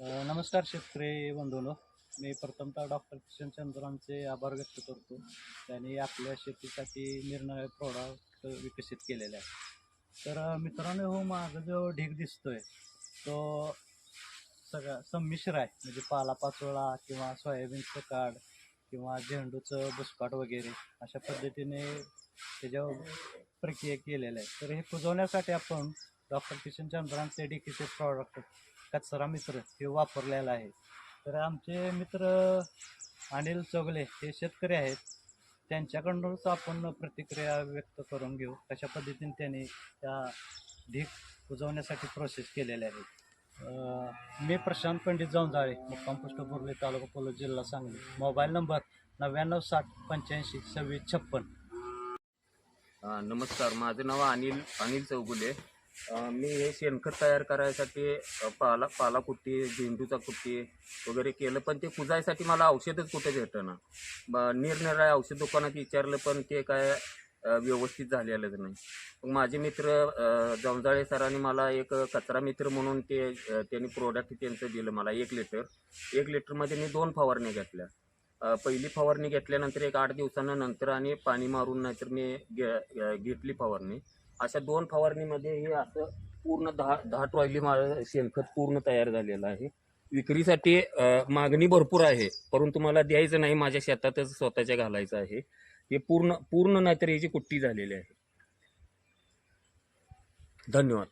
नमस्कार शेतकरी बंधूनो. मी प्रथमतः डॉक्टर किशन चंद्रांचे आभार व्यक्त करतो. त्यांनी आपल्या शेतीसाठी निर्णय प्रॉडक्ट विकसित केलेले आहे. तर मित्रांनो हो माझा जो ढीग दिसतोय तो सगळा संमिश्र आहे. म्हणजे पालापाचोळा किंवा सोयाबीनचं काढ किंवा झेंडूचं बुसकाट वगैरे अशा पद्धतीने त्याच्यावर प्रक्रिया केलेल्या आहे. तर हे कुजवण्यासाठी आपण डॉक्टर किशन चंद्रांचे डीकीचे प्रॉडक्ट कचरा मित्र हे वापरलेलं आहे. तर आमचे मित्र अनिल चौगले हे शेतकरी आहेत. त्यांच्याकडूनच आपण प्रतिक्रिया व्यक्त करून घेऊ. कशा पद्धतीने त्यांनी त्या ढीक कुजवण्यासाठी प्रोसेस केलेल्या आहेत. मी प्रशांत पंडित जाऊनजाळे मुक्काम पोस्ट बोर्ले तालुका पोलो जिल्हा सांगली. मोबाईल नंबर नव्याण्णव साठ पंच्याऐंशी सव्वीस छप्पन. नमस्कार. माझं नाव अनिल अनिल चौगुले. मी हे शेणखत तयार करायसाठी पाला पाला कुट्टी झेंडूचा कुट्टी वगैरे केलं पण ते कुजायसाठी मला औषधच कुठे भेटणं ब निरनिराळ्या औषध दुकानात विचारलं पण ते काय व्यवस्थित झालेलंच नाही. मग माझे मित्र जवजाळे सरांनी मला एक कचरा मित्र म्हणून ते त्यांनी प्रोडक्ट त्यांचं दिलं मला एक लिटर एक लिटरमध्ये मी दोन फवारण्या घेतल्या. पहिली फवारणी घेतल्यानंतर एक आठ दिवसानं नंतर आणि पाणी मारून नाहीतर मी घे घेतली फवारणी. अशा दोन फवारणीमध्ये हे असं पूर्ण दहा दहा ट्रॉयली माझं शेणखत पूर्ण तयार झालेलं आहे. विक्रीसाठी मागणी भरपूर आहे परंतु मला द्यायचं नाही माझ्या शेतातच स्वतःच्या घालायचं आहे. हे पूर्ण पूर्ण नाहीतर याची कुट्टी झालेली आहे. धन्यवाद.